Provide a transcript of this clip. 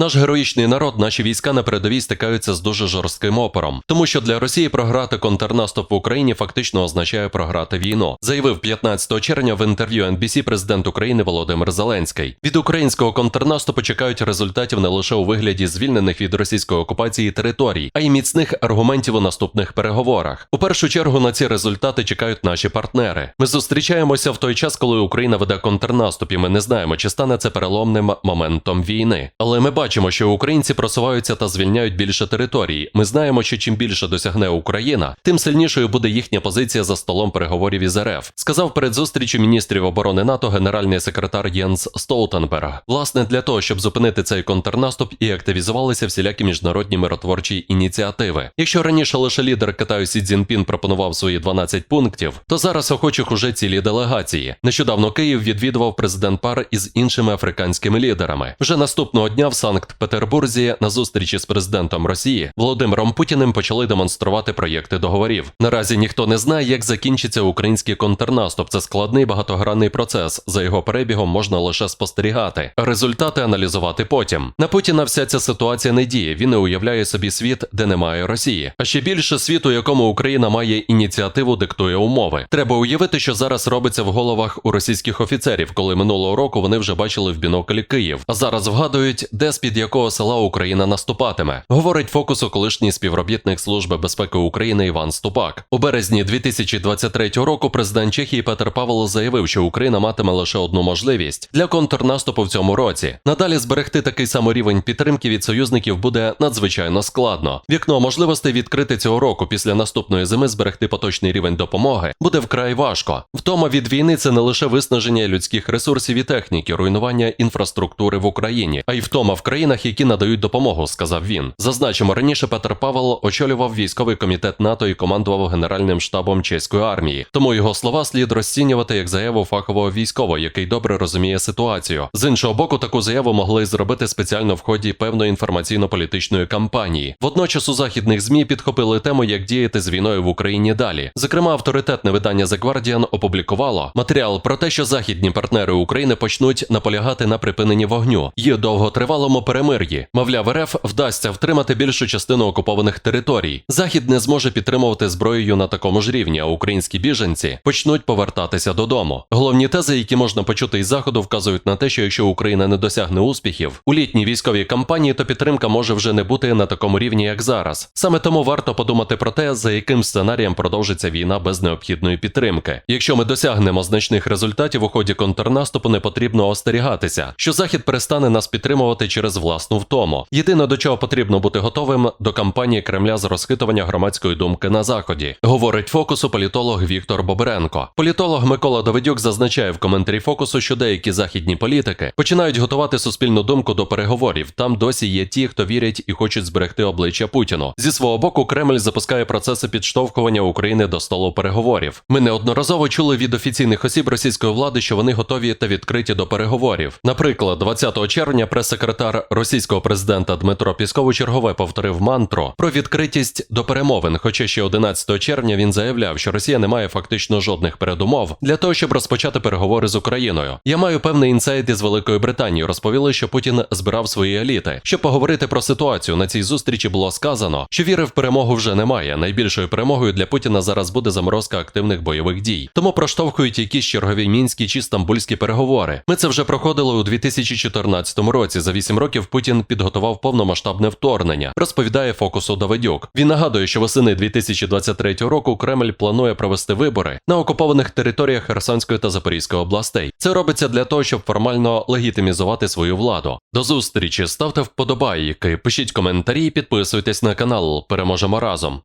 Наш героїчний народ, наші війська на передовій стикаються з дуже жорстким опором, тому що для Росії програти контрнаступ в Україні фактично означає програти війну, заявив 15 червня в інтерв'ю NBC президент України Володимир Зеленський. Від українського контрнаступу чекають результатів не лише у вигляді звільнених від російської окупації територій, а й міцних аргументів у наступних переговорах. У першу чергу на ці результати чекають наші партнери. Ми зустрічаємося в той час, коли Україна веде контрнаступ, і ми не знаємо, чи стане це переломним моментом війни. Але ми бачимо, що українці просуваються та звільняють більше територій. Ми знаємо, що чим більше досягне Україна, тим сильнішою буде їхня позиція за столом переговорів із РФ. Сказав перед зустрічю міністрів оборони НАТО генеральний секретар Єнс Столтенберг. Власне, для того, щоб зупинити цей контрнаступ, і активізувалися всілякі міжнародні миротворчі ініціативи. Якщо раніше лише лідер Китаю Сі Цзіньпін пропонував свої 12 пунктів, то зараз охочих уже цілі делегації. Нещодавно Київ відвідував президент пар із іншими африканськими лідерами. Вже наступного дня в Санкт-Петербурзі на зустрічі з президентом Росії Володимиром Путіним почали демонструвати проєкти договорів. Наразі ніхто не знає, як закінчиться український контрнаступ. Це складний багатогранний процес. За його перебігом можна лише спостерігати, результати аналізувати потім. На Путіна вся ця ситуація не діє. Він не уявляє собі світ, де немає Росії. А ще більше світ, у якому Україна має ініціативу, диктує умови. Треба уявити, що зараз робиться в головах у російських офіцерів, коли минулого року вони вже бачили в біноклі Київ. А зараз вгадують, де з під якого села Україна наступатиме. Говорить фокусу колишній співробітник Служби безпеки України Іван Ступак. У березні 2023 року президент Чехії Петр Павел заявив, що Україна матиме лише одну можливість для контрнаступу в цьому році. Надалі зберегти такий самий рівень підтримки від союзників буде надзвичайно складно. Вікно можливостей відкрити цього року після наступної зими зберегти поточний рівень допомоги буде вкрай важко. Втома від війни це не лише виснаження людських ресурсів і техніки, руйнування інфраструктури в Україні, а й втома в країнах, які надають допомогу, сказав він. Зазначимо, раніше Петр Павел очолював військовий комітет НАТО і командував генеральним штабом чеської армії. Тому його слова слід розцінювати як заяву фахового військового, який добре розуміє ситуацію. З іншого боку, таку заяву могли зробити спеціально в ході певної інформаційно-політичної кампанії. Водночас у західних змі підхопили тему, як діяти з війною в Україні далі. Зокрема, авторитетне видання The Guardian опублікувало матеріал про те, що західні партнери України почнуть наполягати на припиненні вогню і довготривалому перемир'ї. Мовляв, РФ вдасться втримати більшу частину окупованих територій. Захід не зможе підтримувати зброєю на такому ж рівні, а українські біженці почнуть повертатися додому. Головні тези, які можна почути із заходу, вказують на те, що якщо Україна не досягне успіхів у літній військовій кампанії, то підтримка може вже не бути на такому рівні, як зараз. Саме тому варто подумати про те, за яким сценарієм продовжиться війна без необхідної підтримки. Якщо ми досягнемо значних результатів у ході контрнаступу, не потрібно остерігатися, що захід перестане нас підтримувати через власну втому. Єдине до чого потрібно бути готовим до кампанії Кремля з розхитування громадської думки на заході, говорить фокусу політолог Віктор Бобренко. Політолог Микола Давидюк зазначає в коментарі фокусу, що деякі західні політики починають готувати суспільну думку до переговорів. Там досі є ті, хто вірять і хочуть зберегти обличчя Путіну. Зі свого боку, Кремль запускає процеси підштовхування України до столу переговорів. Ми неодноразово чули від офіційних осіб російської влади, що вони готові та відкриті до переговорів. Наприклад, 20 червня прес-секретар російського президента Дмитро Пісков чергове повторив мантру про відкритість до перемовин. Хоча ще 11 червня він заявляв, що Росія не має фактично жодних передумов для того, щоб розпочати переговори з Україною. Я маю певний інсайт із Великої Британії. Розповіли, що Путін збирав свої еліти. Щоб поговорити про ситуацію на цій зустрічі було сказано, що віри в перемогу вже немає. Найбільшою перемогою для Путіна зараз буде заморозка активних бойових дій. Тому проштовхують якісь чергові мінські чи стамбульські переговори. Ми це вже проходили у 2014 році. За 8 років Путін підготував повномасштабне вторгнення. Розповідає фокусу Давидюк. Він нагадує, що восени 2023 року Кремль планує провести вибори на окупованих територіях Херсонської та Запорізької областей. Це робиться для того, щоб формально легітимізувати свою владу. До зустрічі ставте вподобайки, пишіть коментарі, підписуйтесь на канал. Переможемо разом.